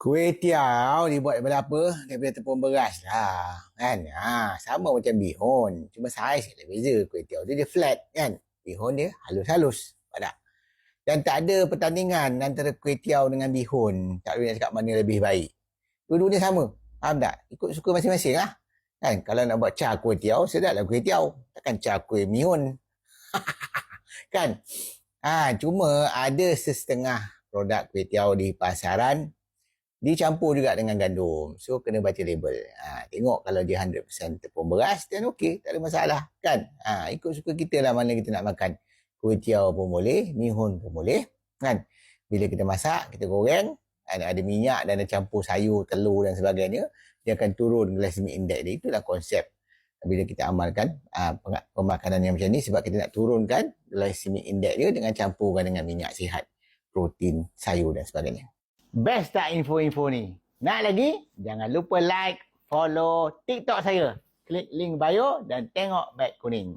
Kuih tiaw dibuat daripada apa? Daripada tepung beras lah. Kan? Ha, sama macam bihun. Cuma saiz dia beza. Kuih tiaw tu dia flat kan? Bihun dia halus-halus. Tak? Dan tak ada pertandingan antara kuih tiaw dengan bihun. Tak boleh nak cakap mana lebih baik. Dua-dua dia sama. Faham tak? Ikut suka masing-masing lah. Kan? Kalau nak buat char kuih tiaw, sedaplah kuih tiaw. Takkan char kuih mihun. kan? Ha, cuma ada setengah produk kuih tiaw di pasaran dicampur juga dengan gandum. So kena baca label. Ha, tengok kalau dia 100% tepung beras dan okey, tak ada masalah kan. Ha, ikut suka kita lah mana kita nak makan. Kuih tiaw pun boleh, mihun pun boleh kan. Bila kita masak, kita goreng, ada, ada minyak dan ada campur sayur, telur dan sebagainya, dia akan turun glycemic index dia. Itulah konsep bila kita amalkan uh, pemakanan yang macam ni sebab kita nak turunkan glycemic index dia dengan campurkan dengan minyak sihat, protein, sayur dan sebagainya. Best tak info-info ni? Nak lagi? Jangan lupa like, follow TikTok saya. Klik link bio dan tengok beg kuning.